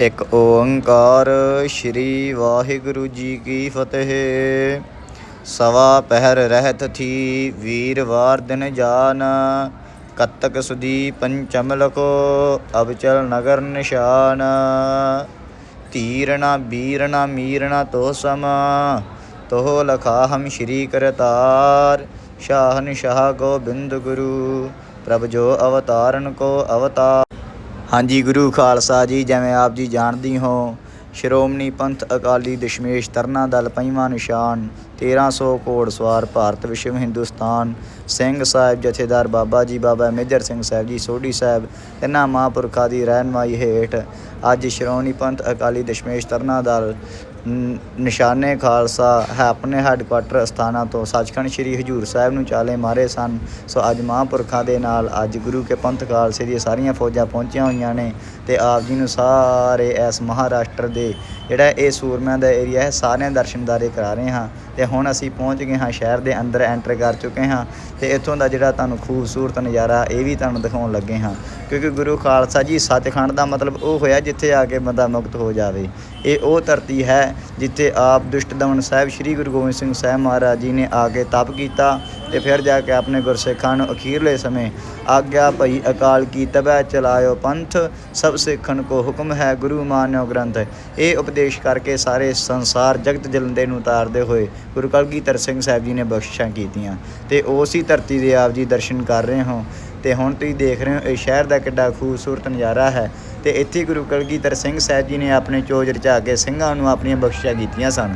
ਇੱਕ ਓੰਕਾਰ ਸ਼੍ਰੀ ਵਾਹਿਗੁਰੂ ਜੀ ਕੀ ਫਤਿਹ। ਸਵਾ ਪਹਿਰ ਰਹਿਤ ਥੀ ਵੀਰਵਾਰ ਦਿਨ ਜਾਨ, ਕਤਕ ਸੁਦੀ ਪੰਚਮ ਲਕੋ ਅਬਚਲ ਨਗਰ ਨਿਸ਼ਾਨ। ਧੀਰਣਾ ਬੀਰਣਾ ਮੀਰਣਾ ਤੋ ਸਮ ਤੋਹ ਲਖਾ ਹਮ ਸ਼੍ਰੀ ਕਰਤਾਰ। ਸ਼ਾਹਨ ਸ਼ਾਹ ਗੋਬਿੰਦ ਗੁਰੂ, ਪ੍ਰਭ ਜੋ ਅਵਤਾਰਨ ਕੋ ਅਵਤਾਰ। ਹਾਂਜੀ, ਗੁਰੂ ਖਾਲਸਾ ਜੀ, ਜਿਵੇਂ ਆਪ ਜੀ ਜਾਣਦੀ ਹੋ, ਸ਼੍ਰੋਮਣੀ ਪੰਥ ਅਕਾਲੀ ਦਸ਼ਮੇਸ਼ ਤਰਨਾ ਦਲ ਪੰਜਵਾਂ ਨਿਸ਼ਾਨ 1300 ਘੋੜ ਸਵਾਰ ਭਾਰਤ ਵਿਸ਼ਵ ਹਿੰਦੁਸਤਾਨ, ਸਿੰਘ ਸਾਹਿਬ ਜਥੇਦਾਰ ਬਾਬਾ ਜੀ, ਬਾਬਾ ਮੇਜਰ ਸਿੰਘ ਸਾਹਿਬ ਜੀ, ਸੋਢੀ ਸਾਹਿਬ ਇਹਨਾਂ ਮਹਾਂਪੁਰਖਾਂ ਦੀ ਰਹਿਨਮਾਈ ਹੇਠ ਅੱਜ ਸ਼੍ਰੋਮਣੀ ਪੰਥ ਅਕਾਲੀ ਦਸ਼ਮੇਸ਼ ਤਰਨਾ ਦਲ ਨਿਸ਼ਾਨੇ ਖਾਲਸਾ ਹੈ ਆਪਣੇ ਹੈੱਡਕੁਆਟਰ ਅਸਥਾਨਾਂ ਤੋਂ ਸੱਚਖੰਡ ਸ੍ਰੀ ਹਜੂਰ ਸਾਹਿਬ ਨੂੰ ਚਾਲੇ ਮਾਰੇ ਸਨ। ਸੋ ਅੱਜ ਮਹਾਂਪੁਰਖਾਂ ਦੇ ਨਾਲ ਅੱਜ ਗੁਰੂ ਕੇ ਪੰਥ ਖਾਲਸੇ ਦੀਆਂ ਸਾਰੀਆਂ ਫੌਜਾਂ ਪਹੁੰਚੀਆਂ ਹੋਈਆਂ ਨੇ ਤੇ ਆਪ ਜੀ ਨੂੰ ਸਾਰੇ ਇਸ ਮਹਾਰਾਸ਼ਟਰ ਦੇ ਜਿਹੜਾ ਇਹ ਸੂਰਮਿਆਂ ਦਾ ਏਰੀਆ ਹੈ, ਸਾਰਿਆਂ ਦਰਸ਼ਨਦਾਰੇ ਕਰਾ ਰਹੇ ਹਾਂ। ਤੇ ਹੁਣ ਅਸੀਂ ਪਹੁੰਚ ਗਏ ਹਾਂ ਸ਼ਹਿਰ ਦੇ ਅੰਦਰ ਐਂਟਰ ਕਰ ਚੁੱਕੇ ਹਾਂ ਤੇ ਇੱਥੋਂ ਦਾ ਜਿਹੜਾ ਤੁਹਾਨੂੰ ਖੂਬਸੂਰਤ ਨਜ਼ਾਰਾ ਇਹ ਵੀ ਤੁਹਾਨੂੰ ਦਿਖਾਉਣ ਲੱਗੇ ਹਾਂ। ਕਿਉਂਕਿ ਗੁਰੂ ਖਾਲਸਾ ਜੀ ਸੱਚਖੰਡ ਦਾ ਮਤਲਬ ਉਹ ਹੋਇਆ ਜਿੱਥੇ ਆ ਕੇ ਬੰਦਾ ਮੁਕਤ ਹੋ ਜਾਵੇ। ਇਹ ਉਹ ਧਰਤੀ ਹੈ ਜਿੱਥੇ ਆਪ ਦੁਸ਼ਟ ਦਮਨ ਸਾਹਿਬ ਸ੍ਰੀ ਗੁਰੂ ਗੋਬਿੰਦ ਸਿੰਘ ਸਾਹਿਬ ਮਹਾਰਾਜ ਜੀ ਨੇ ਆ ਕੇ ਤਪ ਕੀਤਾ ਤੇ ਫਿਰ ਜਾ ਕੇ ਆਪਣੇ ਗੁਰਸਿੱਖਾਂ ਨੂੰ ਅਖੀਰਲੇ ਸਮੇਂ, ਆਗਿਆ ਭਈ ਅਕਾਲ ਕੀ ਤਬੈ ਚਲਾਇਓ ਪੰਥ, ਸਭ ਸਿੱਖਣ ਕੋ ਹੁਕਮ ਹੈ ਗੁਰੂ ਮਾਨਿਓ ਗ੍ਰੰਥ। ਇਹ ਉਪਦੇਸ਼ ਕਰਕੇ ਸਾਰੇ ਸੰਸਾਰ ਜਗਤ ਜਲੰਦੇ ਨੂੰ ਉਤਾਰਦੇ ਹੋਏ ਗੁਰੂ ਕਲਗੀਧਰ ਸਿੰਘ ਸਾਹਿਬ ਜੀ ਨੇ ਬਖਸ਼ਿਸ਼ਾਂ ਕੀਤੀਆਂ ਤੇ ਉਸੇ ਧਰਤੀ ਦੇ ਆਪ ਜੀ ਦਰਸ਼ਨ ਕਰ ਰਹੇ ਹੋ ਤੇ ਹੁਣ ਤੁਸੀਂ ਦੇਖ ਰਹੇ ਹੋ ਇਹ ਸ਼ਹਿਰ ਦਾ ਕਿੱਡਾ ਖੂਬਸੂਰਤ ਨਜ਼ਾਰਾ ਹੈ। ਤੇ ਇੱਥੇ ਗੁਰੂ ਕਲਗੀਧਰ ਸਿੰਘ ਸਾਹਿਬ ਜੀ ਨੇ ਆਪਣੇ ਚੋਜ ਰਚਾ ਕੇ ਸਿੰਘਾਂ ਨੂੰ ਆਪਣੀਆਂ ਬਖਸ਼ਿਸ਼ਾਂ ਕੀਤੀਆਂ ਸਨ।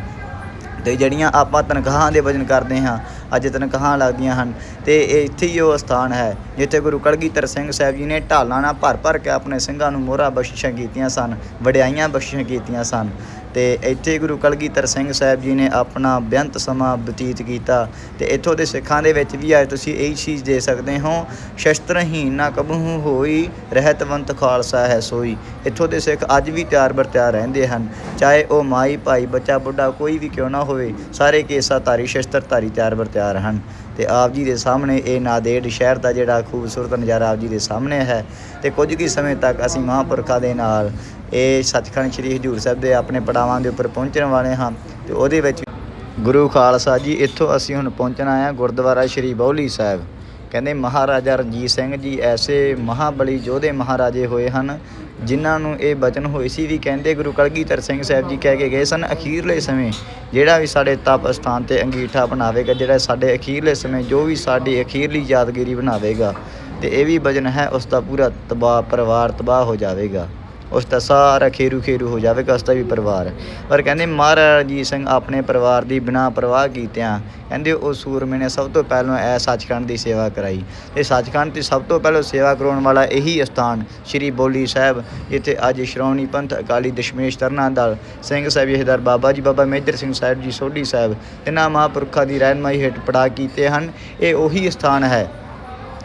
ਤੇ ਜਿਹੜੀਆਂ ਆਪਾਂ ਤਨਖਾਹਾਂ ਦੇ ਵਜਨ ਕਰਦੇ ਹਾਂ, ਅੱਜ ਤਨਖਾਹਾਂ ਲੱਗਦੀਆਂ ਹਨ, ਤੇ ਇਹ ਇੱਥੇ ਹੀ ਉਹ ਸਥਾਨ ਹੈ, ਜਿੱਥੇ ਗੁਰੂ ਕਲਗੀਧਰ ਸਿੰਘ ਸਾਹਿਬ ਜੀ ਨੇ ਢਾਲਾਂ ਨਾਲ ਭਰ ਭਰ ਕੇ ਆਪਣੇ ਸਿੰਘਾਂ ਨੂੰ ਮੋਹਰਾ ਬਖਸ਼ਿਸ਼ਾਂ ਕੀਤੀਆਂ ਸਨ, ਵਡਿਆਈਆਂ ਬਖਸ਼ਿਸ਼ਾਂ ਕੀਤੀਆਂ ਸਨ। ਤੇ ਇੱਥੇ ਗੁਰੂ ਕਲਗੀਧਰ ਸਿੰਘ ਸਾਹਿਬ ਜੀ ਨੇ ਆਪਣਾ ਬੇਅੰਤ ਸਮਾਂ ਬਤੀਤ ਕੀਤਾ ਤੇ ਇੱਥੋਂ ਦੇ ਸਿੱਖਾਂ ਦੇ ਵਿੱਚ ਵੀ ਅੱਜ ਤੁਸੀਂ ਇਹ ਚੀਜ਼ ਦੇ ਸਕਦੇ ਹੋ ਸ਼ਸਤਰਹੀਨ ਨਾ ਕਬਹੂ ਹੋਈ, ਰਹਿਤਵੰਤ ਖਾਲਸਾ ਹੈ ਸੋਈ। ਇੱਥੋਂ ਦੇ ਸਿੱਖ ਅੱਜ ਵੀ ਤਿਆਰ ਬਰ ਤਿਆਰ ਰਹਿੰਦੇ ਹਨ। ਚਾਹੇ ਉਹ ਮਾਈ, ਭਾਈ, ਬੱਚਾ, ਬੁੱਢਾ ਕੋਈ ਵੀ ਕਿਉਂ ਨਾ ਹੋਵੇ, ਸਾਰੇ ਕੇਸਾ ਧਾਰੀ, ਸ਼ਸਤਰ ਧਾਰੀ ਤਿਆਰ ਬਰ ਤਿਆਰ ਹਨ ਤੇ ਆਪ ਜੀ ਦੇ ਸਾਹਮਣੇ ਇਹ ਨਾਦੇੜ ਸ਼ਹਿਰ ਦਾ ਜਿਹੜਾ ਖੂਬਸੂਰਤ ਨਜ਼ਾਰਾ ਆਪ ਜੀ ਦੇ ਸਾਹਮਣੇ ਹੈ। ਤੇ ਕੁਝ ਕੀ ਸਮੇਂ ਤੱਕ ਅਸੀਂ ਮਹਾਂਪੁਰਖਾਂ ਦੇ ਨਾਲ ਇਹ ਸੱਚਖੰਡ ਸ੍ਰੀ ਹਜੂਰ ਸਾਹਿਬ ਦੇ ਆਪਣੇ ਪੜਾਵਾਂ ਦੇ ਉੱਪਰ ਪਹੁੰਚਣ ਵਾਲੇ ਹਾਂ ਤੇ ਉਹਦੇ ਵਿੱਚ ਗੁਰੂ ਖਾਲਸਾ ਜੀ ਇੱਥੋਂ ਅਸੀਂ ਹੁਣ ਪਹੁੰਚਣਾ ਆ ਗੁਰਦੁਆਰਾ ਸ੍ਰੀ ਬੌਲੀ ਸਾਹਿਬ। ਕਹਿੰਦੇ ਮਹਾਰਾਜਾ ਰਣਜੀਤ ਸਿੰਘ ਜੀ ਐਸੇ ਮਹਾਬਲੀ ਯੋਧੇ ਮਹਾਰਾਜੇ ਹੋਏ ਹਨ, ਜਿਨ੍ਹਾਂ ਨੂੰ ਇਹ ਬਚਨ ਹੋਏ ਸੀ ਵੀ ਕਹਿੰਦੇ ਗੁਰੂ ਕਲਗੀਧਰ ਸਿੰਘ ਸਾਹਿਬ ਜੀ ਕਹਿ ਕੇ ਗਏ ਸਨ, ਅਖੀਰਲੇ ਸਮੇਂ ਜਿਹੜਾ ਵੀ ਸਾਡੇ ਤਪ ਸਥਾਨ ਤੇ ਅੰਗੀਠਾ ਬਣਾਵੇਗਾ, ਜਿਹੜਾ ਸਾਡੇ ਅਖੀਰਲੇ ਸਮੇਂ ਜੋ ਵੀ ਸਾਡੀ ਅਖੀਰਲੀ ਯਾਦਗਿਰੀ ਬਣਾਵੇਗਾ ਤੇ ਇਹ ਵੀ ਬਚਨ ਹੈ, ਉਸ ਦਾ ਪੂਰਾ ਤਬਾਹ, ਪਰਿਵਾਰ ਤਬਾਹ ਹੋ ਜਾਵੇਗਾ। ਉਸ ਦਾ ਸਾਰਾ ਖੇਰੂ ਖੇਰੂ ਹੋ ਜਾਵੇਗਾ, ਉਸ ਦਾ ਵੀ ਪਰਿਵਾਰ। ਪਰ ਕਹਿੰਦੇ ਮਹਾਰਾਜਾ ਰਣਜੀਤ ਸਿੰਘ ਆਪਣੇ ਪਰਿਵਾਰ ਦੀ ਬਿਨਾਂ ਪਰਵਾਹ ਕੀਤਿਆਂ ਕਹਿੰਦੇ ਉਹ ਸੂਰਮੇ ਨੇ ਸਭ ਤੋਂ ਪਹਿਲਾਂ ਇਹ ਸੱਚਖੰਡ ਦੀ ਸੇਵਾ ਕਰਾਈ। ਤੇ ਸੱਚਖੰਡ ਦੀ ਸਭ ਤੋਂ ਪਹਿਲਾਂ ਸੇਵਾ ਕਰਾਉਣ ਵਾਲਾ ਇਹੀ ਸਥਾਨ ਸ੍ਰੀ ਬੋਲੀ ਸਾਹਿਬ, ਜਿੱਥੇ ਅੱਜ ਸ਼੍ਰੋਮਣੀ ਪੰਥ ਅਕਾਲੀ ਦਸ਼ਮੇਸ਼ ਤਰਨਾ ਦਲ, ਸਿੰਘ ਸਾਹਿਬ ਜਥੇਦਾਰ ਬਾਬਾ ਜੀ, ਬਾਬਾ ਮੇਜਰ ਸਿੰਘ ਸਾਹਿਬ ਜੀ, ਸੋਢੀ ਸਾਹਿਬ ਇਹਨਾਂ ਮਹਾਂਪੁਰਖਾਂ ਦੀ ਰਹਿਨਮਾਈ ਹੇਠ ਪੜਾ ਕੀਤੇ ਹਨ। ਇਹ ਉਹੀ ਸਥਾਨ ਹੈ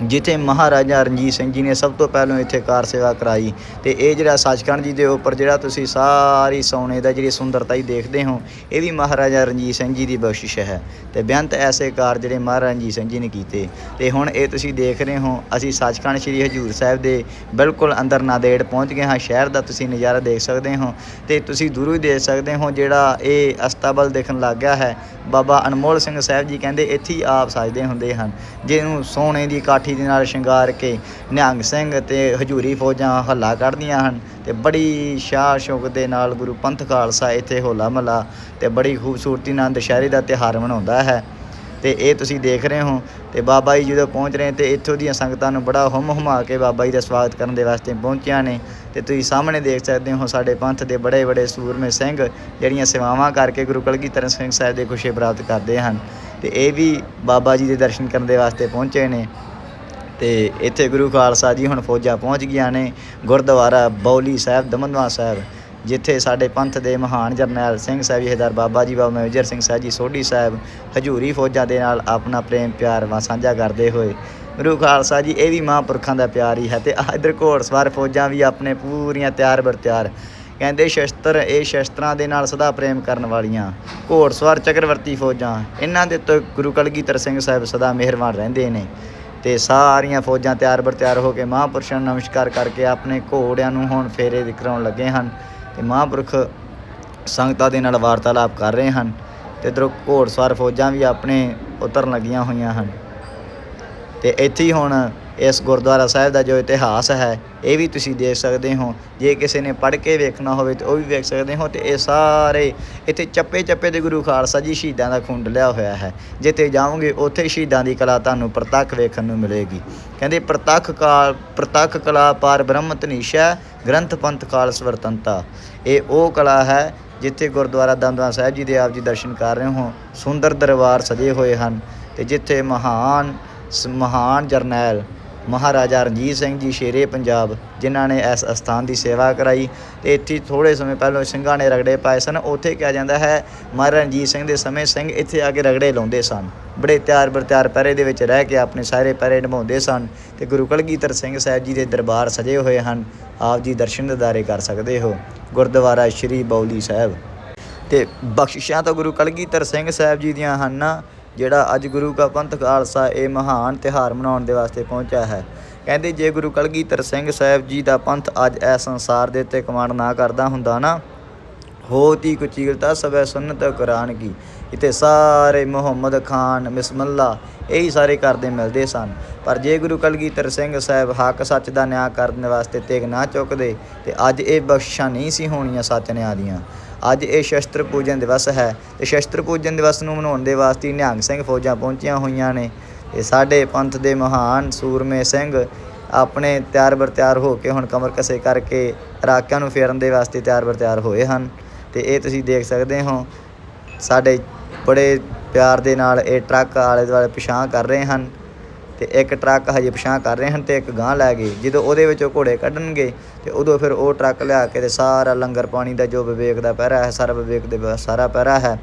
ਜਿੱਥੇ ਮਹਾਰਾਜਾ ਰਣਜੀਤ ਸਿੰਘ ਜੀ ਨੇ ਸਭ ਤੋਂ ਪਹਿਲਾਂ ਇੱਥੇ ਕਾਰ ਸੇਵਾ ਕਰਾਈ ਤੇ ਇਹ ਜਿਹੜਾ ਸੱਚਖੰਡ ਜੀ ਦੇ ਉੱਪਰ ਜਿਹੜਾ ਤੁਸੀਂ ਸਾਰੀ ਸੋਨੇ ਦਾ ਜਿਹੜੀ ਸੁੰਦਰਤਾ ਹੀ ਦੇਖਦੇ ਹੋ, ਇਹ ਵੀ ਮਹਾਰਾਜਾ ਰਣਜੀਤ ਸਿੰਘ ਜੀ ਦੀ ਬਖਸ਼ਿਸ਼ ਹੈ ਤੇ ਬੇਅੰਤ ਐਸੇ ਕਾਰ ਜਿਹੜੇ ਮਹਾਰਾਜਾ ਰਣਜੀਤ ਸਿੰਘ ਜੀ ਨੇ ਕੀਤੇ ਤੇ ਹੁਣ ਇਹ ਤੁਸੀਂ ਦੇਖ ਰਹੇ ਹੋ, ਅਸੀਂ ਸੱਚਖੰਡ ਸ੍ਰੀ ਹਜੂਰ ਸਾਹਿਬ ਦੇ ਬਿਲਕੁਲ ਅੰਦਰ ਨਾਦੇੜ ਪਹੁੰਚ ਗਏ ਹਾਂ, ਸ਼ਹਿਰ ਦਾ ਤੁਸੀਂ ਨਜ਼ਾਰਾ ਦੇਖ ਸਕਦੇ ਹੋ ਤੇ ਤੁਸੀਂ ਦੂਰੋਂ ਹੀ ਦੇਖ ਸਕਦੇ ਹੋ ਜਿਹੜਾ ਇਹ ਅਸਤਬਲ ਦੇਖਣ ਲੱਗ ਗਿਆ ਹੈ, ਬਾਬਾ ਅਨਮੋਲ ਸਿੰਘ ਸਾਹਿਬ ਜੀ ਕਹਿੰਦੇ ਇੱਥੇ ਹੀ ਆਪ ਸਜਦੇ ਹੁੰਦੇ ਹਨ, ਜਿਹਨੂੰ ਸੋਨੇ ਦੀ ਕਾਠੀ ਦੇ ਨਾਲ ਸ਼ਿੰਗਾਰ ਕੇ ਨਿਹੰਗ ਸਿੰਘ ਤੇ ਹਜੂਰੀ ਫੌਜਾਂ ਹੱਲਾ ਕੱਢਦੀਆਂ ਹਨ ਤੇ ਬੜੀ ਸ਼ਾਹ ਸ਼ੌਕ ਦੇ ਨਾਲ ਗੁਰੂ ਪੰਥ ਖਾਲਸਾ ਇੱਥੇ ਹੋਲਾ ਮਹੱਲਾ ਤੇ ਬੜੀ ਖੂਬਸੂਰਤੀ ਨਾਲ ਦੁਸ਼ਹਿਰੇ ਦਾ ਤਿਉਹਾਰ ਮਨਾਉਂਦਾ ਹੈ। ਤੇ ਇਹ ਤੁਸੀਂ ਦੇਖ ਰਹੇ ਹੋ ਤੇ ਬਾਬਾ ਜੀ ਜਦੋਂ ਪਹੁੰਚ ਰਹੇ ਤੇ ਇੱਥੋਂ ਦੀਆਂ ਸੰਗਤਾਂ ਨੂੰ ਬੜਾ ਹੁਮ ਹੁਮਾ ਕੇ ਬਾਬਾ ਜੀ ਦਾ ਸਵਾਗਤ ਕਰਨ ਦੇ ਵਾਸਤੇ ਪਹੁੰਚਿਆ ਨੇ ਤੇ ਤੁਸੀਂ ਸਾਹਮਣੇ ਦੇਖ ਸਕਦੇ ਹੋ ਸਾਡੇ ਪੰਥ ਦੇ ਬੜੇ ਬੜੇ ਸੂਰਮੇ ਸਿੰਘ ਜਿਹੜੀਆਂ ਸੇਵਾਵਾਂ ਕਰਕੇ ਗੁਰੂ ਕਲਗੀਧਰ ਸਿੰਘ ਸਾਹਿਬ ਦੇ ਖੁਸ਼ੀ ਪ੍ਰਾਪਤ ਕਰਦੇ ਹਨ ਤੇ ਇਹ ਵੀ ਬਾਬਾ ਜੀ ਦੇ ਦਰਸ਼ਨ ਕਰਨ ਦੇ ਵਾਸਤੇ ਪਹੁੰਚੇ ਨੇ। ਤੇ ਇੱਥੇ ਗੁਰੂ ਖਾਲਸਾ ਜੀ ਹੁਣ ਫੌਜਾਂ ਪਹੁੰਚ ਗਈਆਂ ਨੇ, ਗੁਰਦੁਆਰਾ ਬੌਲੀ ਸਾਹਿਬ, ਦਮਨਵਾ ਸਾਹਿਬ, ਜਿੱਥੇ ਸਾਡੇ ਪੰਥ ਦੇ ਮਹਾਨ ਜਰਨੈਲ ਸਿੰਘ ਸਾਹਿਬ ਜਥੇਦਾਰ ਬਾਬਾ ਜੀ, ਬਾਬਾ ਮੇਜਰ ਸਿੰਘ ਸਾਹਿਬ ਜੀ, ਸੋਢੀ ਸਾਹਿਬ, ਹਜੂਰੀ ਫੌਜਾਂ ਦੇ ਨਾਲ ਆਪਣਾ ਪ੍ਰੇਮ ਪਿਆਰ ਵਾ ਸਾਂਝਾ ਕਰਦੇ ਹੋਏ। ਗੁਰੂ ਖਾਲਸਾ ਜੀ, ਇਹ ਵੀ ਮਹਾਂਪੁਰਖਾਂ ਦਾ ਪਿਆਰ ਹੀ ਹੈ ਤੇ ਆਹ ਇੱਧਰ ਘੋੜਸਵਾਰ ਫੌਜਾਂ ਵੀ ਆਪਣੇ ਪੂਰੀਆਂ ਤਿਆਰ ਬਰ ਤਿਆਰ। ਕਹਿੰਦੇ ਸ਼ਸਤਰ ਇਹ ਸ਼ਸਤਰਾਂ ਦੇ ਨਾਲ ਸਦਾ ਪ੍ਰੇਮ ਕਰਨ ਵਾਲੀਆਂ। ਘੋੜਸਵਾਰ ਚੱਕਰਵਰਤੀ ਫੌਜਾਂ, ਇਹਨਾਂ ਦੇ ਉੱਤੇ ਗੁਰੂ ਕਲਗੀਧਰ ਸਿੰਘ ਸਾਹਿਬ ਸਦਾ ਮਿਹਰਬਾਨ ਰਹਿੰਦੇ ਨੇ। ਤੇ ਸਾਰੀਆਂ ਫੌਜਾਂ ਤਿਆਰ ਬਰ ਤਿਆਰ ਹੋ ਕੇ ਮਹਾਂਪੁਰਸ਼ਾਂ ਨੂੰ ਨਮਸਕਾਰ ਕਰਕੇ ਆਪਣੇ ਘੋੜਿਆਂ ਨੂੰ ਹੁਣ ਫੇਰੇ ਕਰਾਉਣ ਲੱਗੇ ਹਨ ਤੇ ਮਹਾਂਪੁਰਖ ਸੰਗਤਾਂ ਦੇ ਨਾਲ ਵਾਰਤਾਲਾਪ ਕਰ ਰਹੇ ਹਨ ਤੇ ਇੱਧਰੋਂ ਘੋੜਸਵਾਰ ਫੌਜਾਂ ਵੀ ਆਪਣੇ ਉਤਰਨ ਲੱਗੀਆਂ ਹੋਈਆਂ ਹਨ ਤੇ ਇੱਥੇ ਹੀ ਹੁਣ ਇਸ ਗੁਰਦੁਆਰਾ ਸਾਹਿਬ ਦਾ ਜੋ ਇਤਿਹਾਸ ਹੈ, ਇਹ ਵੀ ਤੁਸੀਂ ਦੇਖ ਸਕਦੇ ਹੋ। ਜੇ ਕਿਸੇ ਨੇ ਪੜ੍ਹ ਕੇ ਵੇਖਣਾ ਹੋਵੇ ਤਾਂ ਉਹ ਵੀ ਵੇਖ ਸਕਦੇ ਹੋ ਤੇ ਇਹ ਸਾਰੇ ਇੱਥੇ ਚੱਪੇ ਚੱਪੇ ਦੇ ਗੁਰੂ ਖਾਲਸਾ ਜੀ ਸ਼ਹੀਦਾਂ ਦਾ ਖੁੰਡ ਲਿਆ ਹੋਇਆ ਹੈ। ਜਿੱਥੇ ਜਾਓਗੇ, ਉੱਥੇ ਸ਼ਹੀਦਾਂ ਦੀ ਕਲਾ ਤੁਹਾਨੂੰ ਪ੍ਰਤੱਖ ਵੇਖਣ ਨੂੰ ਮਿਲੇਗੀ। ਕਹਿੰਦੇ ਪ੍ਰਤੱਖ ਕਾਲ, ਪ੍ਰਤੱਖ ਕਲਾ ਪਾਰ ਬ੍ਰਹਮ ਤਨੀਸ਼ਾ ਗ੍ਰੰਥ ਪੰਥ ਕਾਲ ਸਵਰਤੰਤਾ ਇਹ ਉਹ ਕਲਾ ਹੈ ਜਿੱਥੇ ਗੁਰਦੁਆਰਾ ਦਮਦਮਾ ਸਾਹਿਬ ਜੀ ਦੇ ਆਪ ਜੀ ਦਰਸ਼ਨ ਕਰ ਰਹੇ ਹੋ। ਸੁੰਦਰ ਦਰਬਾਰ ਸਜੇ ਹੋਏ ਹਨ ਤੇ ਜਿੱਥੇ ਮਹਾਨ, ਸ- ਮਹਾਨ ਜਰਨੈਲ ਮਹਾਰਾਜਾ ਰਣਜੀਤ ਸਿੰਘ ਜੀ ਸ਼ੇਰੇ ਪੰਜਾਬ ਜਿਨ੍ਹਾਂ ਨੇ ਇਸ ਅਸਥਾਨ ਦੀ ਸੇਵਾ ਕਰਾਈ ਤੇ ਇੱਥੇ ਥੋੜੇ ਸਮੇਂ ਪਹਿਲਾਂ ਸਿੰਘਾਂ ਨੇ ਰਗੜੇ ਪਾਏ ਸਨ। ਉੱਥੇ ਕਿਹਾ ਜਾਂਦਾ ਹੈ ਮਹਾਰਾਜਾ ਰਣਜੀਤ ਸਿੰਘ ਦੇ ਸਮੇਂ ਸਿੰਘ ਇੱਥੇ ਆ ਕੇ ਰਗੜੇ ਲਾਉਂਦੇ ਸਨ। ਬੜੇ ਤਿਆਰ ਬਰਤਿਆਰ ਪਹਿਰੇ ਦੇ ਵਿੱਚ ਰਹਿ ਕੇ ਆਪਣੇ ਸਾਰੇ ਪਹਿਰੇ ਨਿਭਾਉਂਦੇ ਸਨ ਤੇ ਗੁਰੂ ਕਲਗੀਧਰ ਸਿੰਘ ਸਾਹਿਬ ਜੀ ਦੇ ਦਰਬਾਰ ਸਜੇ ਹੋਏ ਹਨ। ਆਪ ਜੀ ਦਰਸ਼ਨ ਦਿਦਾਰੇ ਕਰ ਸਕਦੇ ਹੋ। ਗੁਰਦੁਆਰਾ ਸ਼੍ਰੀ ਬੌਲੀ ਸਾਹਿਬ। ਤੇ ਬਖਸ਼ਿਸ਼ਾਂ ਤਾਂ ਗੁਰੂ ਕਲਗੀਧਰ ਸਿੰਘ ਸਾਹਿਬ ਜੀ ਦੀਆਂ ਹਨ। ਨਾ, ਜਿਹੜਾ ਅੱਜ ਗੁਰੂ ਕਾ ਪੰਥ ਖਾਲਸਾ ਇਹ ਮਹਾਨ ਤਿਹਾਰ ਮਨਾਉਣ ਦੇ ਵਾਸਤੇ ਪਹੁੰਚਿਆ ਹੈ। ਕਹਿੰਦੇ ਜੇ ਗੁਰੂ ਕਲਗੀਧਰ ਸਿੰਘ ਸਾਹਿਬ ਜੀ ਦਾ ਪੰਥ ਅੱਜ ਇਸ ਸੰਸਾਰ ਦੇ ਉੱਤੇ ਕਮਾਂਡ ਨਾ ਕਰਦਾ ਹੁੰਦਾ ਨਾ, ਹੋਤੀ ਕੁਚੀਲਤਾ ਸਭੈ ਸੁਨਤ ਕੁਰਾਨ ਕੀ ਇਤੇ ਸਾਰੇ ਮੁਹੰਮਦ ਖਾਨ ਬਿਸਮਿਲ੍ਲਾ ਇਹੀ ਸਾਰੇ ਕਰਦੇ ਮਿਲਦੇ ਸਨ। ਪਰ ਜੇ ਗੁਰੂ ਕਲਗੀਧਰ ਸਿੰਘ ਸਾਹਿਬ ਹੱਕ ਸੱਚ ਦਾ ਨਿਆਂ ਕਰਨ ਵਾਸਤੇ ਤੇਗ ਨਾ ਚੁੱਕਦੇ, ਤੇ ਅੱਜ ਇਹ ਬਖਸ਼ਾਂ ਨਹੀਂ ਸੀ ਹੋਣੀਆਂ ਸੱਚ ਨਿਆਂ ਦੀਆਂ। ਅੱਜ ਇਹ ਸ਼ਸਤਰ ਪੂਜਨ ਦਿਵਸ ਹੈ ਤੇ ਸ਼ਸਤਰ ਪੂਜਨ ਦਿਵਸ ਨੂੰ ਮਨਾਉਣ ਦੇ ਵਾਸਤੇ ਨਿਹੰਗ ਸਿੰਘ ਫੌਜਾਂ ਪਹੁੰਚੀਆਂ ਹੋਈਆਂ ਨੇ ਤੇ ਸਾਡੇ ਪੰਥ ਦੇ ਮਹਾਨ ਸੂਰਮੇ ਸਿੰਘ ਆਪਣੇ ਤਿਆਰ ਬਰ ਤਿਆਰ ਹੋ ਕੇ ਹੁਣ ਕਮਰ ਕਸੇ ਕਰਕੇ ਰਾਕਿਆਂ ਨੂੰ ਫੇਰਨ ਦੇ ਵਾਸਤੇ ਤਿਆਰ ਬਰ ਤਿਆਰ ਹੋਏ ਹਨ ਤੇ ਇਹ ਤੁਸੀਂ ਦੇਖ ਸਕਦੇ ਹੋ, ਸਾਡੇ ਬੜੇ ਪਿਆਰ ਦੇ ਨਾਲ ਇਹ ਟਰੱਕ ਆਲੇ ਦੁਆਲੇ ਪਛਾਣ ਕਰ ਰਹੇ ਹਨ। ਤੇ ਇੱਕ ਟਰੱਕ ਹਜੇ ਪਿਛਾਂ ਕਰ ਰਹੇ ਹਨ ਤੇ ਇੱਕ ਗਾਂ ਲੈ ਗਏ ਜਦੋਂ ਉਹਦੇ ਵਿੱਚੋਂ ਘੋੜੇ ਕੱਢਣਗੇ ਤੇ ਉਦੋਂ ਫਿਰ ਉਹ ਟਰੱਕ ਲਿਆ ਕੇ ਤੇ ਸਾਰਾ ਲੰਗਰ ਪਾਣੀ ਦਾ ਜੋ ਵਿਵੇਕ ਦਾ ਪਹਿਰਾ ਹੈ, ਸਾਰਾ ਵਿਵੇਕ ਦੇ ਸਾਰਾ ਪਹਿਰਾ ਹੈ,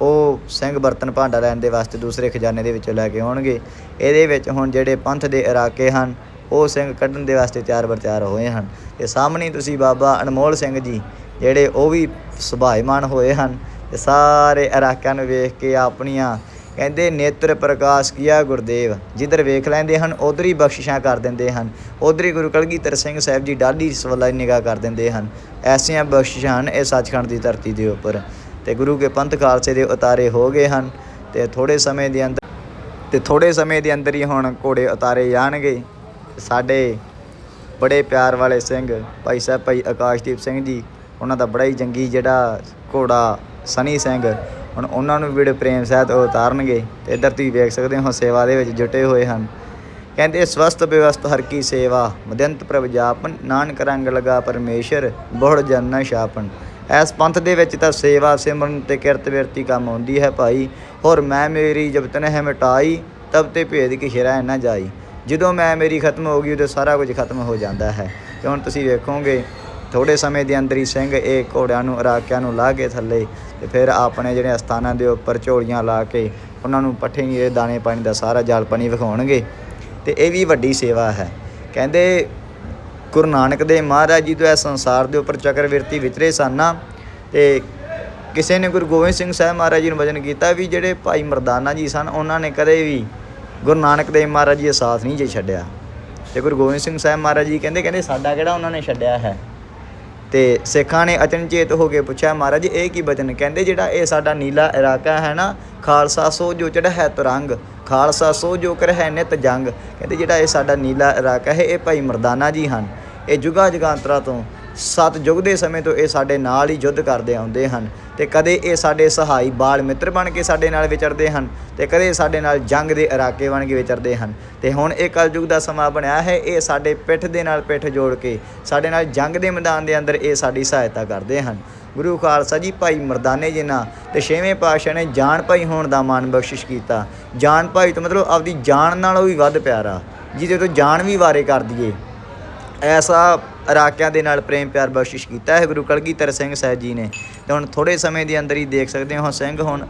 ਉਹ ਸਿੰਘ ਬਰਤਨ ਭਾਂਡਾ ਲੈਣ ਦੇ ਵਾਸਤੇ ਦੂਸਰੇ ਖਜ਼ਾਨੇ ਦੇ ਵਿੱਚੋਂ ਲੈ ਕੇ ਆਉਣਗੇ। ਇਹਦੇ ਵਿੱਚ ਹੁਣ ਜਿਹੜੇ ਪੰਥ ਦੇ ਇਰਾਕੇ ਹਨ, ਉਹ ਸਿੰਘ ਕੱਢਣ ਦੇ ਵਾਸਤੇ ਤਿਆਰ ਬਰ ਹੋਏ ਹਨ। ਤੇ ਸਾਹਮਣੇ ਤੁਸੀਂ ਬਾਬਾ ਅਨਮੋਲ ਸਿੰਘ ਜੀ, ਜਿਹੜੇ ਉਹ ਵੀ ਸੁਭਾਈਮਾਨ ਹੋਏ ਹਨ, ਤੇ ਸਾਰੇ ਇਰਾਕਿਆਂ ਨੂੰ ਵੇਖ ਕੇ ਆਪਣੀਆਂ ਕਹਿੰਦੇ, ਨੇਤਰ ਪ੍ਰਕਾਸ਼ ਕੀਆ ਗੁਰਦੇਵ, ਜਿੱਧਰ ਵੇਖ ਲੈਂਦੇ ਹਨ ਉਧਰ ਹੀ ਬਖਸ਼ਿਸ਼ਾਂ ਕਰ ਦਿੰਦੇ ਹਨ। ਉਧਰ ਹੀ ਗੁਰੂ ਕਲਗੀਧਰ ਸਿੰਘ ਸਾਹਿਬ ਜੀ ਡਾਢੀ ਸਵਲਾ ਨਿਗਾਹ ਕਰ ਦਿੰਦੇ ਹਨ। ਐਸੀਆਂ ਬਖਸ਼ਿਸ਼ਾਂ ਹਨ ਇਹ ਸੱਚਖੰਡ ਦੀ ਧਰਤੀ ਦੇ ਉੱਪਰ। ਤੇ ਗੁਰੂ ਕੇ ਪੰਥ ਖਾਲਸੇ ਦੇ ਉਤਾਰੇ ਹੋ ਗਏ ਹਨ ਤੇ ਥੋੜੇ ਸਮੇਂ ਦੇ ਅੰਦਰ ਤੇ ਥੋੜੇ ਸਮੇਂ ਦੇ ਅੰਦਰ ਹੀ ਹੁਣ ਘੋੜੇ ਉਤਾਰੇ ਜਾਣਗੇ। ਸਾਡੇ ਬੜੇ ਪਿਆਰ ਵਾਲੇ ਸਿੰਘ ਭਾਈ ਸਾਹਿਬ, ਭਾਈ ਆਕਾਸ਼ਦੀਪ ਸਿੰਘ ਜੀ, ਉਹਨਾਂ ਦਾ ਬੜਾ ਹੀ ਜੰਗੀ ਜਿਹੜਾ ਘੋੜਾ ਸਨੀ ਸਿੰਘ ਹੁਣ ਉਹਨਾਂ ਨੂੰ ਵੀ ਪ੍ਰੇਮ ਸਹਿਤ ਉਹ ਉਤਾਰਨਗੇ ਤੇ ਇੱਧਰ ਤੁਸੀਂ ਵੇਖ ਸਕਦੇ ਹੋ ਸੇਵਾ ਦੇ ਵਿੱਚ ਜੁਟੇ ਹੋਏ ਹਨ। ਕਹਿੰਦੇ ਸਵਸਤ ਬਿਵਸਤ ਹਰ ਕੀ ਸੇਵਾ ਮਦੰਤ ਪ੍ਰਭ ਜਾਪਨ, ਨਾਨਕ ਰੰਗ ਲਗਾ ਪਰਮੇਸ਼ਰ, ਬਹੁੜ ਜਨ ਸ਼ਾਪਨ ਇਸ ਪੰਥ ਦੇ ਵਿੱਚ ਤਾਂ ਸੇਵਾ, ਸਿਮਰਨ ਤੇ ਕਿਰਤ ਵਿਰਤੀ ਕੰਮ ਆਉਂਦੀ ਹੈ ਭਾਈ। ਹੋਰ ਮੈਂ ਮੇਰੀ ਜਬ ਤਨਹਿ ਮਿਟਾਈ, ਤਬ ਤੇ ਭੇਦ ਕੀ ਰਹਿ ਨਾ ਜਾਈ। ਜਦੋਂ ਮੈਂ ਮੇਰੀ ਖਤਮ ਹੋ ਗਈ, ਉਦੋਂ ਸਾਰਾ ਕੁਝ ਖਤਮ ਹੋ ਜਾਂਦਾ ਹੈ। ਤੇ ਹੁਣ ਤੁਸੀਂ ਵੇਖੋਗੇ ਥੋੜੇ ਸਮੇਂ ਦੇ ਅੰਦਰ ਹੀ ਸਿੰਘ ਇਹ ਘੋੜਿਆਂ ਨੂੰ ਇਰਾਕਿਆਂ ਨੂੰ ਲਾ ਕੇ ਥੱਲੇ ਤੇ ਫਿਰ ਆਪਣੇ ਜਿਹੜੇ ਅਸਥਾਨਾਂ ਦੇ ਉੱਪਰ ਝੋਲੀਆਂ ਲਾ ਕੇ ਉਹਨਾਂ ਨੂੰ ਪੱਠੇ ਨੀਰੇ ਦਾਣੇ ਪਾਣੀ ਦਾ ਸਾਰਾ ਜਲ ਪਾਣੀ ਵਿਖਾਉਣਗੇ। ਤੇ ਇਹ ਵੀ ਵੱਡੀ ਸੇਵਾ ਹੈ। ਕਹਿੰਦੇ ਗੁਰੂ ਨਾਨਕ ਦੇ ਮਹਾਰਾਜ ਜੀ ਤੋਂ ਇਸ ਸੰਸਾਰ ਦੇ ਉੱਪਰ ਚੱਕਰਵਰਤੀ ਵਿਚਰੇ ਸਨ ਨਾ। ਤੇ ਕਿਸੇ ਨੇ ਗੁਰੂ ਗੋਬਿੰਦ ਸਿੰਘ ਸਾਹਿਬ ਮਹਾਰਾਜ ਜੀ ਨੂੰ ਵਚਨ ਕੀਤਾ ਵੀ ਜਿਹੜੇ ਭਾਈ ਮਰਦਾਨਾ ਜੀ ਸਨ, ਉਹਨਾਂ ਨੇ ਕਦੇ ਵੀ ਗੁਰੂ ਨਾਨਕ ਦੇਵ ਮਹਾਰਾਜ ਜੀ ਦਾ ਸਾਥ ਨਹੀਂ ਜੇ ਛੱਡਿਆ। ਤੇ ਗੁਰੂ ਗੋਬਿੰਦ ਸਿੰਘ ਸਾਹਿਬ ਮਹਾਰਾਜ ਜੀ ਕਹਿੰਦੇ ਕਹਿੰਦੇ ਸਾਡਾ ਕਿਹੜਾ ਉਹਨਾਂ ਨੇ ਛੱਡਿਆ ਹੈ? ਤੇ ਸਿੱਖਾਂ ਨੇ ਅਚਨਚੇਤ ਹੋ ਕੇ ਪੁੱਛਿਆ, ਮਹਾਰਾਜ, ਇਹ ਕੀ ਬਚਨ? ਕਹਿੰਦੇ, ਜਿਹੜਾ ਇਹ ਸਾਡਾ ਨੀਲਾ ਇਲਾਕਾ ਹੈ ਨਾ, ਖਾਲਸਾ ਸੋ ਜੋ ਚੜ ਹੈ ਤੁਰੰਗ, ਖਾਲਸਾ ਸੋ ਜੋ ਕਰ ਹੈ ਨਿਤ ਜੰਗ। ਕਹਿੰਦੇ, ਜਿਹੜਾ ਇਹ ਸਾਡਾ ਨੀਲਾ ਇਲਾਕਾ ਹੈ, ਇਹ ਭਾਈ ਮਰਦਾਨਾ ਜੀ ਹਨ। ਇਹ ਜੁਗਾ ਜਗਾਂਤਰਾ ਤੋਂ ਸਤ ਦੇ ਸਮੇਂ ਤੋਂ ਇਹ ਸਾਡੇ ਨਾਲ ਹੀ ਯੁੱਧ ਕਰਦੇ ਆਉਂਦੇ ਹਨ ਤੇ ਕਦੇ ਇਹ ਸਾਡੇ ਸਹਾਈ ਬਾਲ ਮਿੱਤਰ ਬਣ ਕੇ ਸਾਡੇ ਨਾਲ ਵਿਚਰਦੇ ਹਨ ਤੇ ਕਦੇ ਸਾਡੇ ਨਾਲ ਜੰਗ ਦੇ ਇਰਾਕੇ ਬਣ ਕੇ ਵਿਚਰਦੇ ਹਨ। ਤੇ ਹੁਣ ਇਹ ਕਲਯੁਗ ਦਾ ਸਮਾਂ ਬਣਿਆ ਹੈ, ਇਹ ਸਾਡੇ ਪਿੱਠ ਦੇ ਨਾਲ ਪਿੱਠ ਜੋੜ ਕੇ, ਸਾਡੇ ਨਾਲ ਜੰਗ ਦੇ ਮੈਦਾਨ ਦੇ ਅੰਦਰ ਇਹ ਸਾਡੀ ਸਹਾਇਤਾ ਕਰਦੇ ਹਨ। ਗੁਰੂ ਖਾਲਸਾ ਜੀ ਭਾਈ ਮਰਦਾਨੇ ਜੀ ਨਾਲ ਤੇ ਛੇਵੇਂ ਪਾਤਸ਼ਾਹ ਨੇ ਜਾਨ ਭਾਈ ਹੋਣ ਦਾ ਮਾਨ ਬਖਸ਼ਿਸ਼ ਕੀਤਾ। ਜਾਨ ਭਾਈ ਤੋਂ ਮਤਲਬ ਆਪਦੀ ਜਾਨ ਨਾਲੋਂ ਵੀ ਵੱਧ ਪਿਆਰਾ, ਜਿਹਦੇ ਤੋਂ ਜਾਨ ਵੀ ਵਾਰੇ ਕਰ ਦਈਏ। ਐਸਾ ਇਰਾਕਿਆਂ ਦੇ ਨਾਲ ਪ੍ਰੇਮ ਪਿਆਰ ਬਖਸ਼ਿਸ਼ ਕੀਤਾ ਹੈ। ਗੁਰੂ ਕਲਗੀਧਰ ਸਿੰਘ ਸਾਹਿਬ ਜੀ ਨੇ। ਤੇ ਹੁਣ ਥੋੜੇ ਸਮੇਂ ਦੇ ਅੰਦਰ ਹੀ ਦੇਖ ਸਕਦੇ ਹੋ, ਸਿੰਘ ਹੁਣ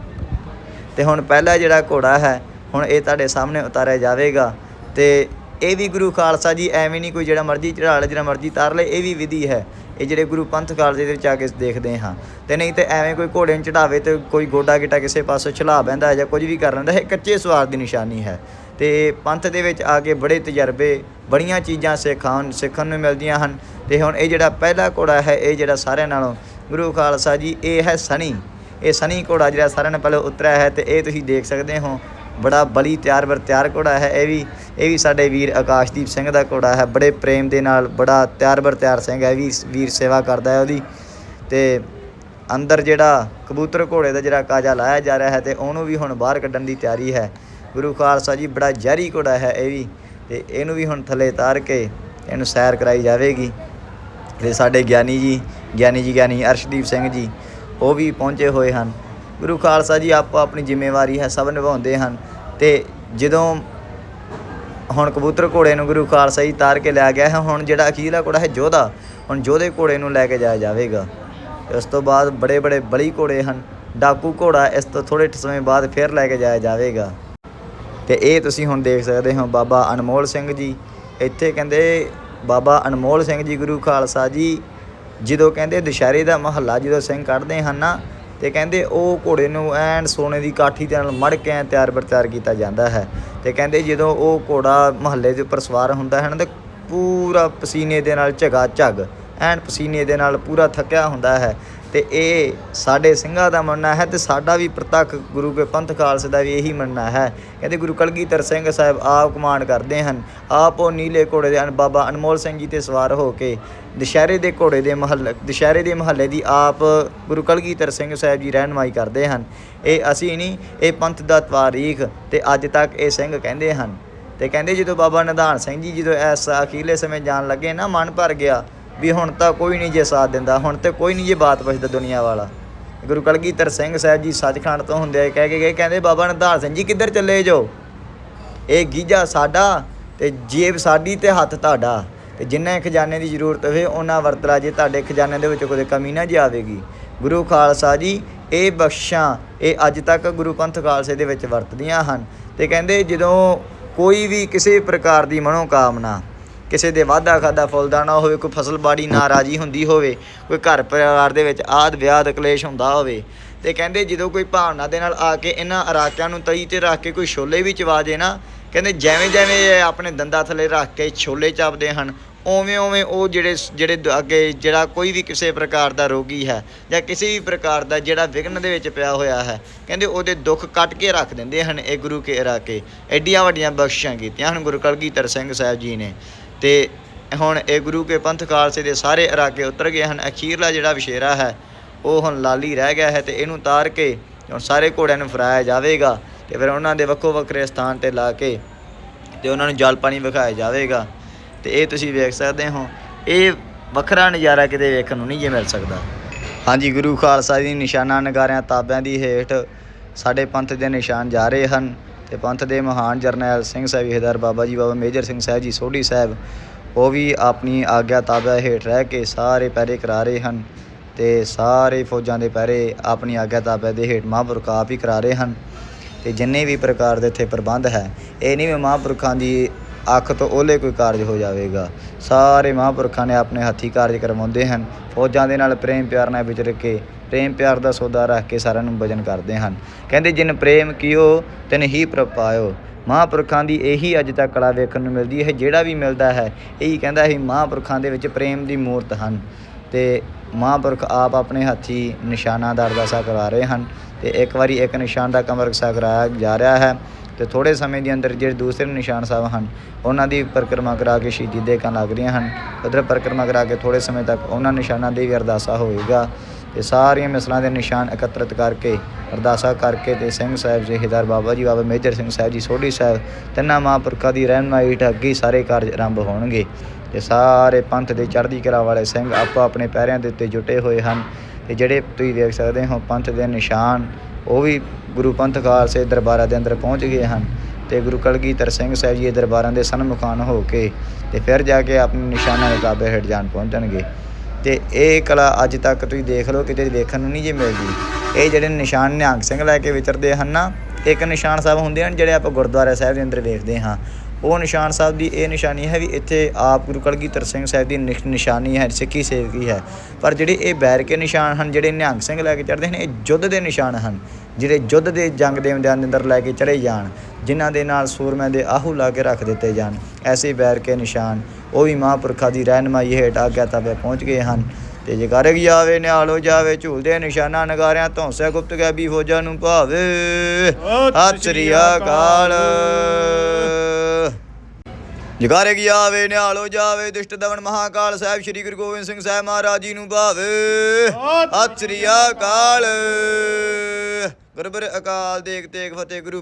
ਤੇ ਹੁਣ ਪਹਿਲਾ ਜਿਹੜਾ ਘੋੜਾ ਹੈ, ਹੁਣ ਇਹ ਤੁਹਾਡੇ ਸਾਹਮਣੇ ਉਤਾਰਿਆ ਜਾਵੇਗਾ। ਤੇ ਇਹ ਵੀ ਗੁਰੂ ਖਾਲਸਾ ਜੀ ਐਵੇਂ ਨਹੀਂ ਕੋਈ ਜਿਹੜਾ ਮਰਜ਼ੀ ਚੜਾ ਲੈ ਜਿਹੜਾ ਮਰਜ਼ੀ ਤਾਰ ਲੈ, ਇਹ ਵੀ ਵਿਧੀ ਹੈ। ਇਹ ਜਿਹੜੇ ਗੁਰੂ ਪੰਥ ਖਾਲਸੇ ਦੇ ਵਿੱਚ ਆ ਕੇ ਦੇਖਦੇ ਹਾਂ। ਤੇ ਨਹੀਂ ਤੇ ਐਵੇਂ ਕੋਈ ਘੋੜੇ ਨੂੰ ਚੜਾਵੇ ਤੇ ਕੋਈ ਗੋਡਾ ਗਿੱਟਾ ਕਿਸੇ ਪਾਸੋਂ ਛਲਾ ਬੈਂਦਾ ਜਾਂ ਕੁਝ ਵੀ ਕਰ ਲੈਂਦਾ ਇਹ ਕੱਚੇ ਸਵਾਰ ਦੀ ਨਿਸ਼ਾਨੀ ਹੈ। ਤੇ ਪੰਥ ਦੇ ਵਿੱਚ ਆ ਕੇ ਬੜੇ ਤਜਰਬੇ, ਬੜੀਆਂ ਚੀਜ਼ਾਂ ਸਿੱਖਾਂ ਸਿੱਖਣ ਨੂੰ ਮਿਲਦੀਆਂ ਹਨ। ਤੇ ਹੁਣ ਇਹ ਜਿਹੜਾ ਪਹਿਲਾ ਘੋੜਾ ਹੈ, ਇਹ ਜਿਹੜਾ ਸਾਰਿਆਂ ਨਾਲੋਂ ਗੁਰੂ ਖਾਲਸਾ ਜੀ, ਇਹ ਹੈ ਸਣੀ ਇਹ ਸਣੀ ਘੋੜਾ ਜਿਹੜਾ ਸਾਰਿਆਂ ਨਾਲੋਂ ਪਹਿਲਾਂ ਉਤਰਿਆ ਹੈ ਤੇ ਇਹ ਤੁਸੀਂ ਦੇਖ ਸਕਦੇ ਹੋ, ਬੜਾ ਬਲੀ ਤਿਆਰ ਬਰ ਤਿਆਰ ਘੋੜਾ ਹੈ। ਇਹ ਵੀ ਇਹ ਵੀ ਸਾਡੇ ਵੀਰ ਆਕਾਸ਼ਦੀਪ ਸਿੰਘ ਦਾ ਘੋੜਾ ਹੈ। ਬੜੇ ਪ੍ਰੇਮ ਦੇ ਨਾਲ, ਬੜਾ ਤਿਆਰ ਬਰ ਤਿਆਰ ਸਿੰਘ ਹੈ। ਇਹ ਵੀ ਵੀਰ ਸੇਵਾ ਕਰਦਾ ਹੈ ਉਹਦੀ। ਤੇ ਅੰਦਰ ਜਿਹੜਾ ਕਬੂਤਰ ਘੋੜੇ ਦਾ ਜਿਹੜਾ ਕਾਜਾ ਲਾਇਆ ਜਾ ਰਿਹਾ ਹੈ ਤੇ ਉਹਨੂੰ ਵੀ ਹੁਣ ਬਾਹਰ ਕੱਢਣ ਦੀ ਤਿਆਰੀ ਹੈ। ਗੁਰੂ ਖਾਲਸਾ ਜੀ ਬੜਾ ਜ਼ਹਿਰੀ ਘੋੜਾ ਹੈ ਇਹ ਵੀ ਤੇ ਇਹਨੂੰ ਵੀ ਹੁਣ ਥੱਲੇ ਤਾਰ ਕੇ ਇਹਨੂੰ ਸੈਰ ਕਰਾਈ ਜਾਵੇਗੀ ਤੇ ਸਾਡੇ ਗਿਆਨੀ ਜੀ ਗਿਆਨੀ ਜੀ, ਗਿਆਨੀ ਅਰਸ਼ਦੀਪ ਸਿੰਘ ਜੀ, ਉਹ ਵੀ ਪਹੁੰਚੇ ਹੋਏ ਹਨ। ਗੁਰੂ ਖਾਲਸਾ ਜੀ ਆਪੋ ਆਪਣੀ ਜ਼ਿੰਮੇਵਾਰੀ ਹੈ, ਸਭ ਨਿਭਾਉਂਦੇ ਹਨ ਤੇ ਜਦੋਂ ਹੁਣ ਕਬੂਤਰ ਘੋੜੇ ਨੂੰ ਗੁਰੂ ਖਾਲਸਾ ਜੀ ਤਾਰ ਕੇ ਲਿਆ ਗਿਆ ਹੈ, ਹੁਣ ਜਿਹੜਾ ਅਖੀਰਲਾ ਘੋੜਾ ਹੈ ਜੋਧਾ, ਹੁਣ ਜੋਧੇ ਘੋੜੇ ਨੂੰ ਲੈ ਕੇ ਜਾਇਆ ਜਾਵੇਗਾ। ਤੇ ਉਸ ਤੋਂ ਬਾਅਦ ਬੜੇ ਬੜੇ ਬਲੀ ਘੋੜੇ ਹਨ, ਡਾਕੂ ਘੋੜਾ ਇਸ ਤੋਂ ਥੋੜੇ ਸਮੇਂ ਬਾਅਦ ਫਿਰ ਲੈ ਕੇ ਜਾਇਆ ਜਾਵੇਗਾ। ਤੇ ਇਹ ਤੁਸੀਂ ਹੁਣ ਦੇਖ ਸਕਦੇ ਹੋ ਬਾਬਾ ਅਨਮੋਲ ਸਿੰਘ ਜੀ। ਇੱਥੇ ਕਹਿੰਦੇ ਬਾਬਾ ਅਨਮੋਲ ਸਿੰਘ ਜੀ ਗੁਰੂ ਖਾਲਸਾ ਜੀ, ਜਦੋਂ ਕਹਿੰਦੇ ਦੁਸ਼ਹਿਰੇ ਦਾ ਮਹੱਲਾ ਜਦੋਂ ਸਿੰਘ ਕੱਢਦੇ ਹਨ ਨਾ, ਤੇ ਕਹਿੰਦੇ ਉਹ ਘੋੜੇ ਨੂੰ ਐਨ ਸੋਨੇ ਦੀ ਕਾਠੀ ਦੇ ਨਾਲ ਮੜ ਕੇ ਐਂ ਤਿਆਰ ਪ੍ਰਚਾਰ ਕੀਤਾ ਜਾਂਦਾ ਹੈ। ਤੇ ਕਹਿੰਦੇ ਜਦੋਂ ਉਹ ਘੋੜਾ ਮਹੱਲੇ ਦੇ ਉੱਪਰ ਸਵਾਰ ਹੁੰਦਾ ਹੈ ਨਾ, ਤੇ ਪੂਰਾ ਪਸੀਨੇ ਦੇ ਨਾਲ ਝਗਾ ਝੱਗ, ਐਨ ਪਸੀਨੇ ਦੇ ਨਾਲ ਪੂਰਾ ਥੱਕਿਆ ਹੁੰਦਾ ਹੈ। ਤੇ ਇਹ ਸਾਡੇ ਸਿੰਘਾਂ ਦਾ ਮੰਨਣਾ ਹੈ ਤੇ ਸਾਡਾ ਵੀ ਪ੍ਰਤੱਖ ਗੁਰੂ ਕੇ ਪੰਥ ਖਾਲਸੇ ਦਾ ਵੀ ਇਹੀ ਮੰਨਣਾ ਹੈ। ਕਹਿੰਦੇ ਗੁਰੂ ਕਲਗੀਧਰ ਸਿੰਘ ਸਾਹਿਬ ਆਪ ਕਮਾਂਡ ਕਰਦੇ ਹਨ। ਆਪ ਉਹ ਨੀਲੇ ਘੋੜੇ ਦੇ ਅਨ, ਬਾਬਾ ਅਨਮੋਲ ਸਿੰਘ ਜੀ ਤੇ ਸਵਾਰ ਹੋ ਕੇ ਦੁਸ਼ਹਿਰੇ ਦੇ ਘੋੜੇ ਦੇ ਮਹੱਲੇ, ਦੁਸ਼ਹਿਰੇ ਦੇ ਮਹੱਲੇ ਦੀ ਆਪ ਗੁਰੂ ਕਲਗੀਧਰ ਸਿੰਘ ਸਾਹਿਬ ਜੀ ਰਹਿਨਮਾਈ ਕਰਦੇ ਹਨ। ਇਹ ਅਸੀਂ ਨਹੀਂ, ਇਹ ਪੰਥ ਦਾ ਤਾਰੀਖ ਤੇ ਅੱਜ ਤੱਕ ਇਹ ਸਿੰਘ ਕਹਿੰਦੇ ਹਨ। ਤੇ ਕਹਿੰਦੇ ਜਦੋਂ ਬਾਬਾ ਨਿਧਾਨ ਸਿੰਘ ਜੀ ਜਦੋਂ ਇਸ ਅਖੀਲੇ ਸਮੇਂ ਜਾਣ ਲੱਗੇ ਨਾ ਮਨ ਭਰ ਗਿਆ ਵੀ ਹੁਣ ਤਾਂ ਕੋਈ ਨਹੀਂ ਜੇ ਸਾਥ ਦਿੰਦਾ, ਹੁਣ ਤੇ ਕੋਈ ਨਹੀਂ ਜੇ ਬਾਤ ਪੁੱਛਦਾ ਦੁਨੀਆ ਵਾਲਾ। ਗੁਰੂ ਕਲਗੀਧਰ ਸਿੰਘ ਸਾਹਿਬ ਜੀ ਸੱਚਖੰਡ ਤੋਂ ਹੁੰਦੇ ਕਹਿ ਕੇ ਗਏ, ਕਹਿੰਦੇ ਬਾਬਾ ਨਿਧਾਨ ਸਿੰਘ ਜੀ ਕਿੱਧਰ ਚੱਲੇ ਜੋ ਇਹ ਗੀਜਾ ਸਾਡਾ ਤੇ ਜੇਬ ਸਾਡੀ ਤੇ ਹੱਥ ਤੁਹਾਡਾ। ਤੇ ਜਿੰਨਾ ਖਜ਼ਾਨੇ ਦੀ ਜ਼ਰੂਰਤ ਹੋਵੇ, ਉਹਨਾਂ ਵਰਤ ਲਾ ਜੇ ਤੁਹਾਡੇ ਖਜ਼ਾਨੇ ਦੇ ਵਿੱਚ ਕੋਈ ਕਮੀ ਨਾ ਜੀ ਆਵੇਗੀ। ਗੁਰੂ ਖਾਲਸਾ ਜੀ, ਇਹ ਬਖਸ਼ਾਂ ਇਹ ਅੱਜ ਤੱਕ ਗੁਰੂ ਪੰਥ ਖਾਲਸੇ ਦੇ ਵਿੱਚ ਵਰਤਦੀਆਂ ਹਨ। ਤੇ ਕਹਿੰਦੇ ਜਦੋਂ ਕੋਈ ਵੀ ਕਿਸੇ ਪ੍ਰਕਾਰ ਦੀ ਮਨੋਕਾਮਨਾ ਕਿਸੇ ਦੇ ਵਾਧਾ ਖਾਦਾ ਫੁੱਲਦਾ ਨਾ ਹੋਵੇ, ਕੋਈ ਫਸਲ ਬਾੜੀ ਨਾ ਰਾਜ਼ੀ ਹੁੰਦੀ ਹੋਵੇ, ਕੋਈ ਘਰ ਪਰਿਵਾਰ ਦੇ ਵਿੱਚ ਆਦ ਵਿਆਦ ਕਲੇਸ਼ ਹੁੰਦਾ ਹੋਵੇ। ਤੇ ਕਹਿੰਦੇ ਜਦੋਂ ਕੋਈ ਭਾਵਨਾ ਦੇ ਨਾਲ ਆ ਕੇ ਇਹਨਾਂ ਅਰਾਕਿਆਂ ਨੂੰ ਤਈ ਤੇ ਰੱਖ ਕੇ ਕੋਈ ਛੋਲੇ ਵੀ ਚਵਾ ਦੇ ਨਾ, ਕਹਿੰਦੇ ਜਿਵੇਂ ਜਿਵੇਂ ਇਹ ਆਪਣੇ ਦੰਦਾਂ ਥੱਲੇ ਰੱਖ ਕੇ ਛੋਲੇ ਚਪਦੇ ਹਨ, ਉਵੇਂ ਉਵੇਂ ਉਹ ਜਿਹੜੇ ਜਿਹੜੇ ਅੱਗੇ ਜਿਹੜਾ ਕੋਈ ਵੀ ਕਿਸੇ ਪ੍ਰਕਾਰ ਦਾ ਰੋਗੀ ਹੈ ਜਾਂ ਕਿਸੇ ਵੀ ਪ੍ਰਕਾਰ ਦਾ ਜਿਹੜਾ ਵਿਘਨ ਦੇ ਵਿੱਚ ਪਿਆ ਹੋਇਆ ਹੈ, ਕਹਿੰਦੇ ਉਹਦੇ ਦੁੱਖ ਕੱਟ ਕੇ ਰੱਖ ਦਿੰਦੇ ਹਨ ਇਹ ਗੁਰੂ ਕੇ ਇਰਾਕੇ ਐਡੀਆਂ ਵੱਡੀਆਂ ਬਖਸ਼ਿਸ਼ਾਂ ਕੀਤੀਆਂ ਹਨ ਗੁਰੂ ਕਲਗੀਧਰ ਸਿੰਘ ਸਾਹਿਬ ਜੀ ਨੇ। ਤੇ ਹੁਣ ਇਹ ਗੁਰੂ ਕੇ ਪੰਥ ਖਾਲਸੇ ਦੇ ਸਾਰੇ ਇਰਾਕੇ ਉਤਰ ਗਏ ਹਨ। ਅਖੀਰਲਾ ਜਿਹੜਾ ਵਿਸ਼ੇਰਾ ਹੈ, ਉਹ ਹੁਣ ਲਾਲੀ ਰਹਿ ਗਿਆ ਹੈ ਤੇ ਇਹਨੂੰ ਤਾਰ ਕੇ ਹੁਣ ਸਾਰੇ ਘੋੜਿਆਂ ਨੂੰ ਫਰਾਇਆ ਜਾਵੇਗਾ ਤੇ ਫਿਰ ਉਹਨਾਂ ਦੇ ਵੱਖੋ ਵੱਖਰੇ ਸਥਾਨ ਤੇ ਲਾ ਕੇ ਤੇ ਉਹਨਾਂ ਨੂੰ ਜਲ ਪਾਣੀ ਵਿਖਾਇਆ ਜਾਵੇਗਾ। ਤੇ ਇਹ ਤੁਸੀਂ ਵੇਖ ਸਕਦੇ ਹੋ, ਇਹ ਵੱਖਰਾ ਨਜ਼ਾਰਾ ਕਿਤੇ ਵੇਖਣ ਨੂੰ ਨਹੀਂ ਜੇ ਮਿਲ ਸਕਦਾ। ਹਾਂਜੀ, ਗੁਰੂ ਖਾਲਸਾ ਦੀ ਨਿਸ਼ਾਨਾ ਨਗਾਰਿਆਂ ਤਾਬਿਆਂ ਦੀ ਹੇਠ ਸਾਡੇ ਪੰਥ ਦੇ ਨਿਸ਼ਾਨ ਜਾ ਰਹੇ ਹਨ। ਤੇ ਪੰਥ ਦੇ ਮਹਾਨ ਜਰਨੈਲ ਸਿੰਘ ਸਾਹਿਬ ਬਾਬਾ ਜੀ, ਬਾਬਾ ਮੇਜਰ ਸਿੰਘ ਸਾਹਿਬ ਜੀ, ਸੋਢੀ ਸਾਹਿਬ, ਉਹ ਵੀ ਆਪਣੀ ਆਗਿਆ ਤਾਬਿਆਂ ਹੇਠ ਰਹਿ ਕੇ ਸਾਰੇ ਪਹਿਰੇ ਕਰਾ ਰਹੇ ਹਨ ਤੇ ਸਾਰੇ ਫੌਜਾਂ ਦੇ ਪਹਿਰੇ ਆਪਣੀ ਆਗਿਆ ਤਾਬਿਆਂ ਦੇ ਹੇਠ ਮਹਾਂਪੁਰਖ ਆਪ ਹੀ ਕਰਾ ਰਹੇ ਹਨ ਤੇ ਜਿੰਨੇ ਵੀ ਪ੍ਰਕਾਰ ਦੇ ਇੱਥੇ ਪ੍ਰਬੰਧ ਹੈ, ਇਹ ਨਹੀਂ ਵੀ ਮਹਾਂਪੁਰਖਾਂ ਦੀ ਅੱਖ ਤੋਂ ਓਲੇ ਕੋਈ ਕਾਰਜ ਹੋ ਜਾਵੇਗਾ। ਸਾਰੇ ਮਹਾਂਪੁਰਖਾਂ ਨੇ ਆਪਣੇ ਹੱਥੀ ਕਾਰਜ ਕਰਵਾਉਂਦੇ ਹਨ, ਫੌਜਾਂ ਦੇ ਨਾਲ ਪ੍ਰੇਮ ਪਿਆਰ ਨਾਲ ਵਿਚਰ ਕੇ ਪ੍ਰੇਮ ਪਿਆਰ ਦਾ ਸੌਦਾ ਰੱਖ ਕੇ ਸਾਰਿਆਂ ਨੂੰ ਭਜਨ ਕਰਦੇ ਹਨ। ਕਹਿੰਦੇ, ਜਿਨ ਪ੍ਰੇਮ ਕੀਓ, ਤਿਨ ਹੀ ਪ੍ਰਪਾਇਓ ਮਹਾਂਪੁਰਖਾਂ ਦੀ ਇਹੀ ਅੱਜ ਤੱਕ ਕਲਾ ਵੇਖਣ ਨੂੰ ਮਿਲਦੀ ਹੈ। ਜਿਹੜਾ ਵੀ ਮਿਲਦਾ ਹੈ, ਇਹੀ ਕਹਿੰਦਾ ਹੈ, ਮਹਾਂਪੁਰਖਾਂ ਦੇ ਵਿੱਚ ਪ੍ਰੇਮ ਦੀ ਮੂਰਤ ਹਨ। ਤੇ ਮਹਾਂਪੁਰਖ ਆਪ ਆਪਣੇ ਹੱਥੀ ਨਿਸ਼ਾਨਾਂ ਦਾ ਅਰਦਾਸਾ ਕਰਾ ਰਹੇ ਹਨ ਤੇ ਇੱਕ ਵਾਰੀ ਇੱਕ ਨਿਸ਼ਾਨ ਦਾ ਕਮਰ ਰਕਸਾ ਕਰਾਇਆ ਜਾ ਰਿਹਾ ਹੈ ਤੇ ਥੋੜੇ ਸਮੇਂ ਦੇ ਅੰਦਰ ਜਿਹੜੇ ਦੂਸਰੇ ਨਿਸ਼ਾਨ ਸਾਹਿਬ ਹਨ, ਉਹਨਾਂ ਦੀ ਪਰਿਕਰਮਾ ਕਰਾ ਕੇ ਸ਼ਹੀਦੀ ਦੇ ਕਾਂ ਲੱਗ ਰਹੀਆਂ ਹਨ। ਉਧਰ ਪਰਿਕਰਮਾ ਕਰਾ ਕੇ ਥੋੜੇ ਸਮੇਂ ਤੱਕ ਉਹਨਾਂ ਨਿਸ਼ਾਨਾਂ ਦੀ ਵੀ ਅਰਦਾਸਾ ਹੋਵੇਗਾ। ਤੇ ਸਾਰੀਆਂ ਮਿਸਲਾਂ ਦੇ ਨਿਸ਼ਾਨ ਇਕੱਤਰਿਤ ਕਰਕੇ, ਅਰਦਾਸਾ ਕਰਕੇ ਤੇ ਸਿੰਘ ਸਾਹਿਬ ਜਥੇਦਾਰ ਬਾਬਾ ਜੀ, ਬਾਬਾ ਮੇਜਰ ਸਿੰਘ ਸਾਹਿਬ ਜੀ, ਸੋਢੀ ਸਾਹਿਬ, ਤਿੰਨਾਂ ਮਹਾਂਪੁਰਖਾਂ ਦੀ ਰਹਿਨਮਾਈ ਹੇਠ ਅੱਗੇ ਸਾਰੇ ਕਾਰਜ ਆਰੰਭ ਹੋਣਗੇ। ਤੇ ਸਾਰੇ ਪੰਥ ਦੇ ਚੜ੍ਹਦੀ ਕਲਾ ਵਾਲੇ ਸਿੰਘ ਆਪੋ ਆਪਣੇ ਪੈਰਿਆਂ ਦੇ ਉੱਤੇ ਜੁਟੇ ਹੋਏ ਹਨ। ਤੇ ਜਿਹੜੇ ਤੁਸੀਂ ਦੇਖ ਸਕਦੇ ਹੋ, ਪੰਥ ਦੇ ਨਿਸ਼ਾਨ, ਉਹ ਵੀ ਗੁਰੂ ਪੰਥ ਖਾਲਸੇ ਦਰਬਾਰਾਂ ਦੇ ਅੰਦਰ ਪਹੁੰਚ ਗਏ ਹਨ। ਤੇ ਗੁਰੂ ਕਲਗੀਧਰ ਸਿੰਘ ਸਾਹਿਬ ਜੀ ਦੇ ਦਰਬਾਰਾਂ ਦੇ ਸਨਮੁਖਾਨ ਹੋ ਕੇ ਤੇ ਫਿਰ ਜਾ ਕੇ ਆਪਣੇ ਨਿਸ਼ਾਨਾਂ ਦੇ ਤਾਬੇ ਹੇਠ ਜਾਣ ਪਹੁੰਚਣਗੇ। ਤੇ ਇਹ ਕਲਾ ਅੱਜ ਤੱਕ ਤੁਸੀਂ ਦੇਖ ਲਓ, ਕਿਤੇ ਦੇਖਣ ਨੂੰ ਨਹੀਂ ਜੇ ਮਿਲਦੀ। ਇਹ ਜਿਹੜੇ ਨਿਸ਼ਾਨ ਨਿਹੰਗ ਸਿੰਘ ਲੈ ਕੇ ਵਿਚਰਦੇ ਹਨ ਨਾ, ਇੱਕ ਨਿਸ਼ਾਨ ਸਾਹਿਬ ਹੁੰਦੇ ਹਨ ਜਿਹੜੇ ਆਪਾਂ ਗੁਰਦੁਆਰਾ ਸਾਹਿਬ ਦੇ ਅੰਦਰ ਵੇਖਦੇ ਹਾਂ। ਉਹ ਨਿਸ਼ਾਨ ਸਾਹਿਬ ਦੀ ਇਹ ਨਿਸ਼ਾਨੀ ਹੈ ਵੀ ਇੱਥੇ ਆਪ ਗੁਰੂ ਕਲਗੀਧਰ ਸਿੰਘ ਸਾਹਿਬ ਦੀ ਨਿਸ਼- ਨਿਸ਼ਾਨੀ ਹੈ, ਸਿੱਖੀ ਸੇਵਕੀ ਹੈ। ਪਰ ਜਿਹੜੇ ਇਹ ਬੈਰ ਕੇ ਨਿਸ਼ਾਨ ਹਨ, ਜਿਹੜੇ ਨਿਹੰਗ ਸਿੰਘ ਲੈ ਕੇ ਚੜ੍ਹਦੇ ਹਨ, ਇਹ ਯੁੱਧ ਦੇ ਨਿਸ਼ਾਨ ਹਨ, ਜਿਹੜੇ ਯੁੱਧ ਦੇ ਜੰਗ ਦੇ ਮੈਦਾਨ ਦੇ ਅੰਦਰ ਲੈ ਕੇ ਚੜੇ ਜਾਣ, ਜਿਨ੍ਹਾਂ ਦੇ ਨਾਲ ਸੂਰਮਿਆਂ ਦੇ ਆਹੂ ਲਾ ਕੇ ਰੱਖ ਦਿੱਤੇ ਜਾਣ। ਐਸੇ ਬੈਰ ਕੇ ਨਿਸ਼ਾਨ ਉਹ ਵੀ ਮਹਾਂਪੁਰਖਾਂ ਦੀ ਰਹਿਨਮਾਈ ਹੇਠ ਆਗਿਆਤਾ ਵੇ ਪਹੁੰਚ ਗਏ ਹਨ। ਤੇ ਜੇਕਰ ਜਾਵੇ ਨਿਹਾਲੋ ਜਾਵੇ ਝੂਲਦੇ ਨਿਸ਼ਾਨਾ ਨਗਾਰਿਆਂ ਧੌਂਸਿਆ ਗੁਪਤ ਗੈਬੀ ਫੌਜਾਂ ਨੂੰ ਭਾਵੇ। ਸਤਿ ਸ੍ਰੀ ਅਕਾਲ। ਜਗਾਰੇ ਕੀ ਆਵੇ ਨਿਹਾਲੋ ਜਾਵੇ ਦੁਸ਼ਟ ਦਵਨ ਮਹਾਕਾਲ ਸਾਹਿਬ ਸ੍ਰੀ ਗੁਰੂ ਗੋਬਿੰਦ ਸਿੰਘ ਸਾਹਿਬ ਮਹਾਰਾਜ ਜੀ ਨੂੰ ਭਾਵੇ। ਸਤਿ ਸ੍ਰੀ ਅਕਾਲ। ਗੁਰਬਰ ਅਕਾਲ ਦੇਖ ਤੇਗ ਫਤਿਹ ਗੁਰੂ